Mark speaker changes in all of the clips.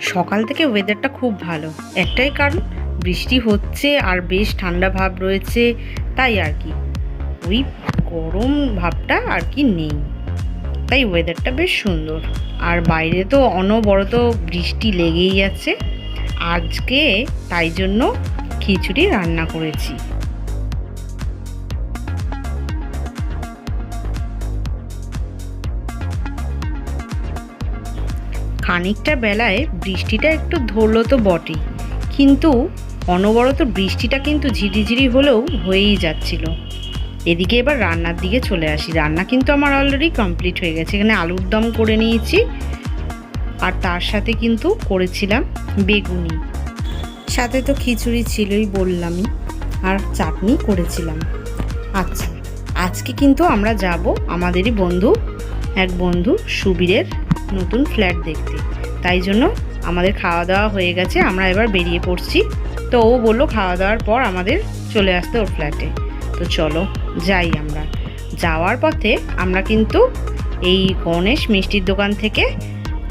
Speaker 1: সকাল থেকে ওয়েদারটা খুব ভালো। একটাই কারণ, বৃষ্টি হচ্ছে আর বেশ ঠান্ডা ভাব রয়েছে, তাই আর কি। ওই গরম ভাবটা আর কি নেই। তাই ওয়েদারটা বেশ সুন্দর। আর বাইরে তো অনবরত বৃষ্টি লেগেই আছে। আজকে তাই জন্য খিচুড়ি রান্না করেছি। খানিকটা বেলায় বৃষ্টিটা একটু ধরলো তো বটেই কিন্তু অনবরত বৃষ্টিটা কিন্তু ঝিরিঝিরি হলেও হয়েই যাচ্ছিল। এদিকে এবার রান্নার দিকে চলে আসি। রান্না কিন্তু আমার অলরেডি কমপ্লিট হয়ে গেছে। এখানে আলুর দম করে নিয়েছি। আর তার সাথে কিন্তু করেছিলাম বেগুনি। সাথে তো খিচুড়ি ছিলই বললামই। আর চাটনি করেছিলাম। আচ্ছা আজকে কিন্তু আমরা যাব আমাদেরই বন্ধু, এক বন্ধু সুবীরের নতুন ফ্ল্যাট দেখতে। তাই জন্য আমাদের খাওয়া দাওয়া হয়ে গেছে, আমরা এবার বেরিয়ে পড়ছি। তো ও বলল খাওয়া দাওয়ার পর আমাদের চলে আসতে ওর ফ্ল্যাটে। তো চলো যাই আমরা। যাওয়ার পথে আমরা কিন্তু এই গণেশ মিষ্টির দোকান থেকে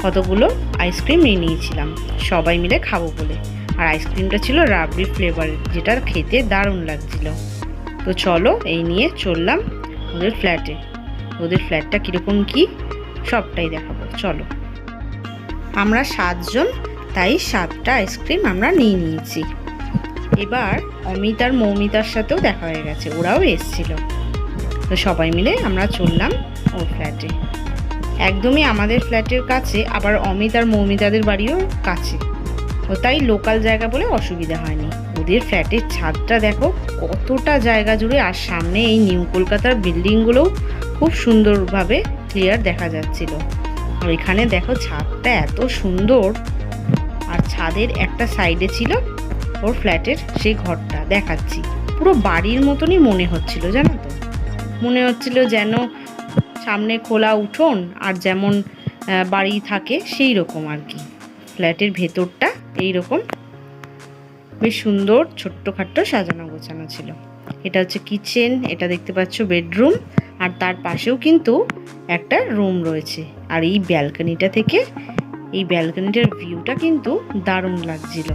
Speaker 1: কতগুলো আইসক্রিম নিয়ে নিয়েছিলাম। সবাই মিলে খাব বলে। আর আইসক্রিমটা ছিল রাবড়ি ফ্লেভারের যেটা খেতে দারুণ লাগছিল। তো চলো এই নিয়ে চললাম ওদের ফ্ল্যাটে। ওদের ফ্ল্যাটটা কীরকম কি? সবটাই দেখাবো, চলো। আমরা সাতজন, তাই সাতটা আইসক্রিম আমরা নিয়ে নিয়েছি। এবার অমিত আর মৌমিতার সাথেও দেখা হয়ে গেছে, ওরাও এসছিল। তো সবাই মিলে আমরা চললাম ওর ফ্ল্যাটে। একদমই আমাদের ফ্ল্যাটের কাছে, আবার অমিত আর মৌমিতাদের বাড়িও কাছে। ও তাই লোকাল জায়গা বলে অসুবিধা হয়নি। ওদের ফ্ল্যাটের ছাদটা দেখো, কতটা জায়গা জুড়ে, আর সামনে এই নিউ কলকাতার বিল্ডিংগুলোও খুব সুন্দরভাবে ক্লিয়ার দেখা যাচ্ছিল। ওইখানে দেখো ছাদটা এত সুন্দর। আর ছাদের একটা সাইডে ছিল ওর ফ্ল্যাটের সেই ঘরটা। দেখাচ্ছি। পুরো বাড়ির মতনই মনে হচ্ছিল, জানো তো? মনে হচ্ছিল যেন সামনে খোলা উঠোন আর যেমন বাড়ি থাকে সেই রকম আর কি। ফ্ল্যাটের ভেতরটা এই রকম বেশ সুন্দর, ছোট্টখাট্ট সাজানো গোছানো ছিল। এটা হচ্ছে কিচেন, এটা দেখতে পাচ্ছ বেডরুম, আর তার পাশেও কিন্তু একটা রুম রয়েছে। আর এই ব্যালকনিটা থেকে এই ব্যালকনিটার ভিউটা কিন্তু দারুণ লাগছিল।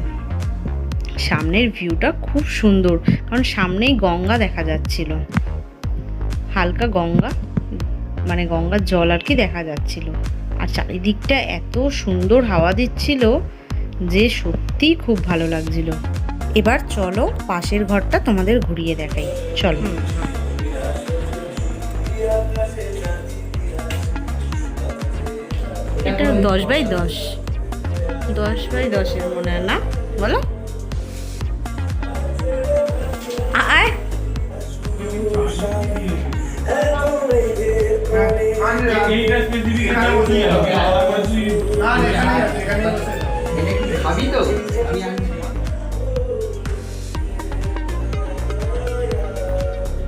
Speaker 1: সামনের ভিউটা খুব সুন্দর, কারণ সামনেই গঙ্গা দেখা যাচ্ছিল। হালকা গঙ্গা মানে গঙ্গার জল আর কি দেখা যাচ্ছিল। আর চারিদিকটা এত সুন্দর হাওয়া দিচ্ছিল যে সত্যিই খুব ভালো লাগছিল। এবার চলো পাশের ঘরটা তোমাদের ঘুরিয়ে দেখাই চলো এটা দশ বাই দশ দশ বাই দশের মনে হয় না বলো
Speaker 2: খাবি তো আমি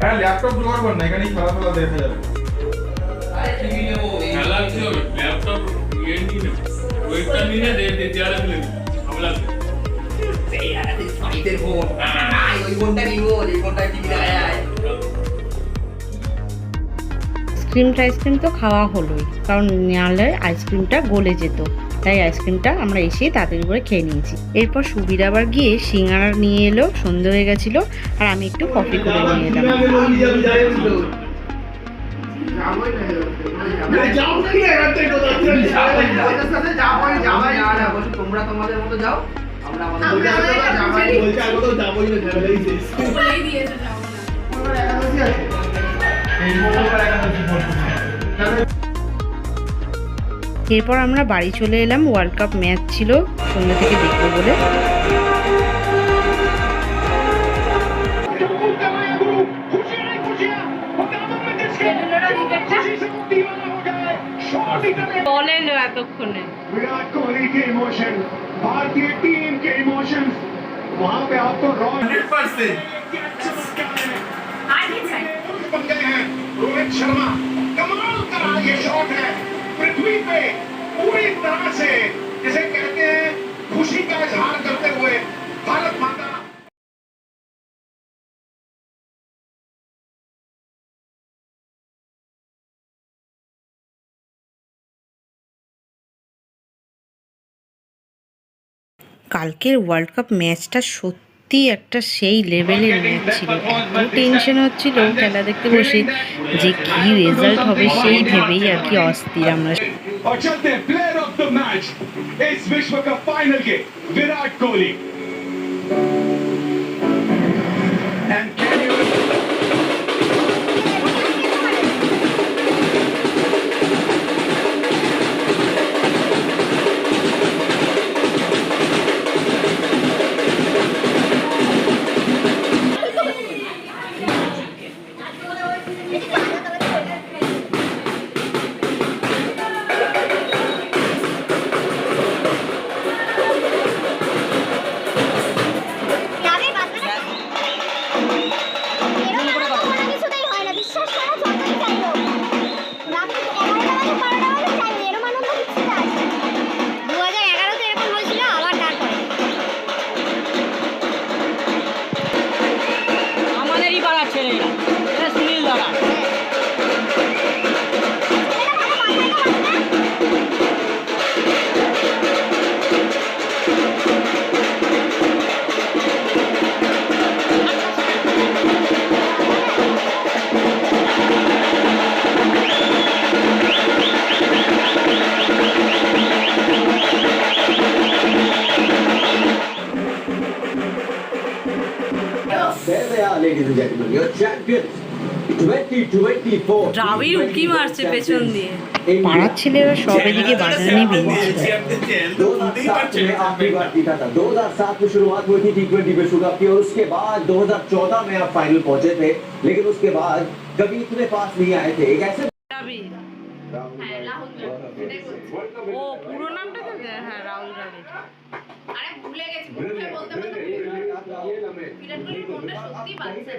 Speaker 3: হ্যাঁ ল্যাপটপ জোগাড় কর না এখানেই খেলা ফেলা দেখা যাবে।
Speaker 4: খেলা কি হবে? ল্যাপটপ ইয়ে নিয়ে নেবে। নিয়ে দে দে ফেলে
Speaker 1: আইসক্রিম টাইসক্রিম তো খাওয়া হলোই কারণ নাহলে আইসক্রিমটা গলে যেত। তাই আইসক্রিমটা আমরা এসেই তাড়াতাড়ি করে খেয়ে নিয়েছি। এরপর সুবির আবার গিয়ে সিঙ্গারা নিয়ে এলো, সন্ধে হয়ে গেছিল, আর আমি একটু কফি করে নিয়ে এলাম। এরপর আমরা বাড়ি চলে এলাম ওয়ার্ল্ড কাপ ম্যাচ ছিল সন্ধ্যে থেকে দেখবো বলে
Speaker 5: ছেলেরা ক্রিকেটটা বলে এলো এতক্ষণে
Speaker 6: विराट कोहली के इमोशन भारतीय टीम के इमोशंस वहां पे आपको रॉ
Speaker 3: 100%
Speaker 6: बन गए हैं रोहित शर्मा कमाल का ये शॉट है पृथ्वी पे पूरी तरह से जिसे कहते हैं खुशी का इजहार करते हुए भारत माता
Speaker 1: কালকের ওয়ার্ল্ড কাপ ম্যাচটা সত্যি সত্যি একটা সেই লেভেলের ম্যাচ ছিল। এত টেনশন হচ্ছিল, খেলা দেখতে বসে যে কি রেজাল্ট হবে সেই ভেবেই আর কি অস্থির আমরা।
Speaker 7: ladies and gentlemen, your champions. 2024.
Speaker 5: রাবি উকি মারছে পেছন দিয়ে
Speaker 1: পাড়ার ছেলেরা সব এদিকে বাজার নিয়ে বেরিয়েছিল
Speaker 7: दो हजार सात में आखिरी बार जीता था 2007 में शुरुआत हुई थी टी ट्वेंटी विश्व कप की और उसके बाद 2014 में आप फाइनल पहुंचे थे लेकिन उसके बाद कभी इतने पास नहीं आए थे एक ऐसे
Speaker 5: রাবি ও পুরো নামটা তো হ্যাঁ রাহুল রাবি
Speaker 8: আরে ভুলে গেছি মুখে বলতে বলতে বিরাট কোহলির মনটা সত্যি বাঁচছে